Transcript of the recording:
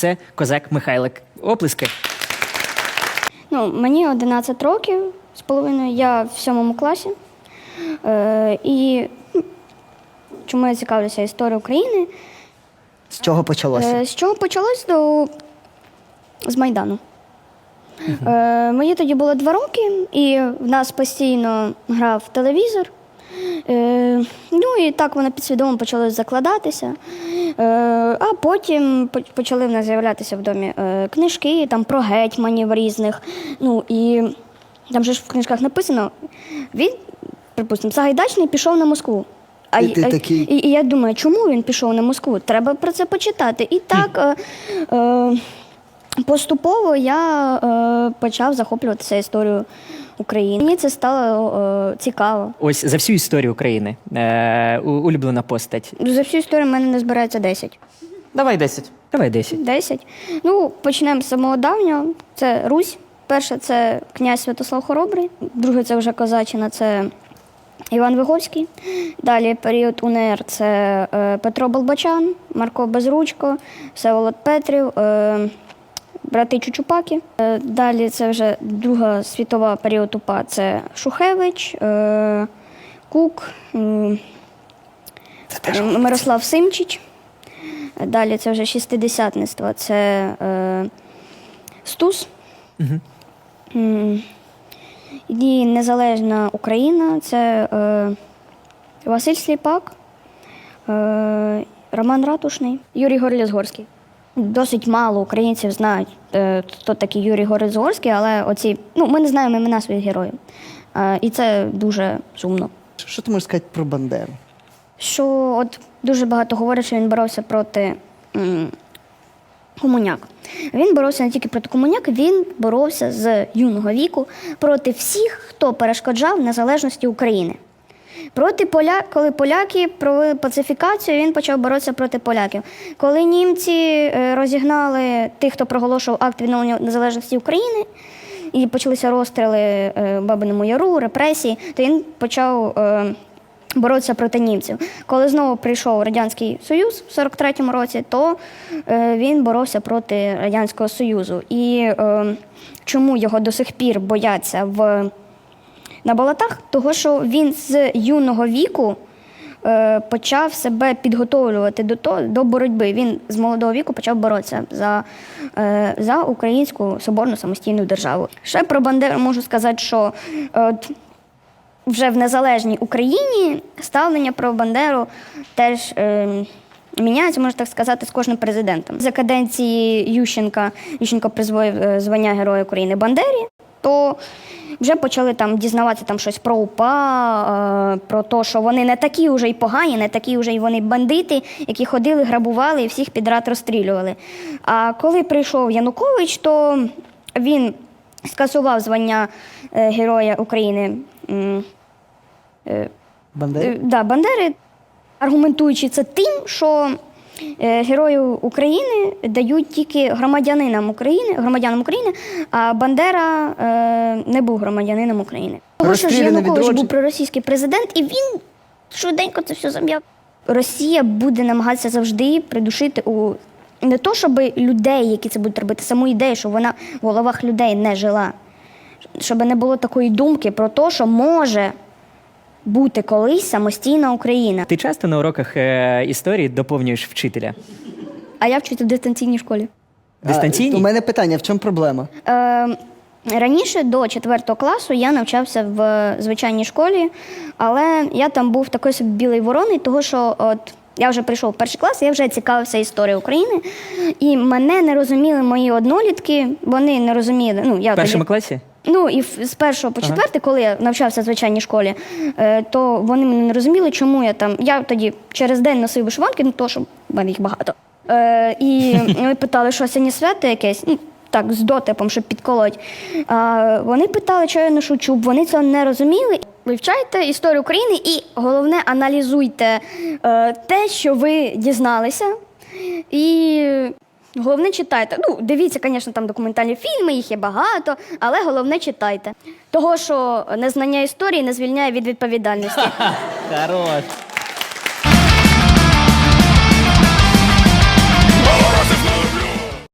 Це козак Михайлик. Оплески. Ну, мені 11 років з половиною, я в сьомому класі. Е, і ну, чому я цікавлюся історією України? З чого почалося? Е, з чого почалось? То з Майдану. Е, мені тоді було два роки, і в нас постійно грав телевізор. Е, ну і так воно підсвідомо почало закладатися. Е, а потім почали в нас з'являтися в домі е, книжки там, про гетьманів різних. Ну і там же ж в книжках написано, він, припустимо, Сагайдачний пішов на Москву. А, І ти а- такий- і, і я думаю, чому він пішов на Москву? Треба про це почитати. І так е, е, поступово я е, почав захоплюватися історією України. Мені це стало е, цікаво. Ось за всю історію України. Е, у- улюблена постать. За всю історію в мене не збирається 10. Давай 10. Давай 10. 10. Ну, почнемо з самого давнього. Це Русь. Перше це князь Святослав Хоробрий. Друге це вже Козаччина, це Іван Виговський. Далі період УНР це е, Петро Болбачан, Марко Безручко, Всеволод Петрів, е, брати Чучупаки. Е, далі це вже Друга світова період УПА це Шухевич, е, Кук, Мирослав Симчич. Далі це вже шістидесятництво, це е, Стус. М, І Незалежна Україна це е, Василь Сліпак, е, Роман Ратушний, Юрій Горліс-Горський. Досить мало українців знають, е, хто такий Юрій Горліс-Горський, але оці, ну, ми не знаємо імена своїх героїв. Е, і це дуже сумно. Що ти можеш сказати про Бандеру? що от дуже багато говорять, що він боровся проти комуняк. Він боровся не тільки проти комуняк, він боровся з юного віку проти всіх, хто перешкоджав незалежності України. Проти поля, коли поляки провели пацифікацію, він почав боротися проти поляків. Коли німці е, розігнали тих, хто проголошував акт відновлення незалежності України, і почалися розстріли е, Бабиному Яру, репресії, то він почав е, боротися проти німців. Коли знову прийшов Радянський Союз в 43-му році, то він боровся проти Радянського Союзу. І чому його до сих пір бояться в на болотах, того що він з юного віку е, почав себе підготовлювати до того, до боротьби. Він з молодого віку почав боротися за, е, за українську соборну самостійну державу. Ще про Бандеру можу сказати, що е, вже в незалежній Україні ставлення про Бандеру теж. Е, Міняється, можна так сказати, з кожним президентом. За каденції Ющенка Ющенко призвоїв е, звання Героя України Бандері, то вже почали там дізнаватися там щось про УПА, е, про те, що вони не такі вже й погані, не такі вже й вони бандити, які ходили, грабували і всіх підряд розстрілювали. А коли прийшов Янукович, то він скасував звання е, Героя України. Е, Да, Бандери, аргументуючи це тим, що герою України дають тільки громадянинам України, громадянам України, а Бандера е, не був громадянином України. Тому що ж Янукович був проросійський президент, і він швиденько це все зам'яв. Росія буде намагатися завжди придушити у не то, щоб людей, які це будуть робити, саму ідею, щоб вона в головах людей не жила. Щоб не було такої думки про те, що може бути колись самостійна Україна. Ти часто на уроках е, історії доповнюєш вчителя? А я вчуся в дистанційній школі. Дистанційні? У мене питання: в чому проблема? Е, раніше до 4 класу я навчався в звичайній школі, але я там був такий собі білий вороний, того що от. Я вже прийшов в перший клас, я вже цікавився історією України, і мене не розуміли мої однолітки. Вони не розуміли. Ну я В першому тоді, класі? Ну і з першого по четвертий, коли я навчався в звичайній школі, е, то вони мене не розуміли, чому я там. Я тоді через день носив вишиванки, ну то що в мене їх багато. Е, і вони питали, що сьогодні свято якесь. Ну, так, з дотипом, щоб підколоть. А, вони питали, що я ношу чуб. Вони цього не розуміли. Вивчайте історію України і головне аналізуйте е, те, що ви дізналися. І головне читайте. Ну, дивіться, звісно, там документальні фільми, їх є багато, але головне читайте. Того, що незнання історії не звільняє від відповідальності. Хорош.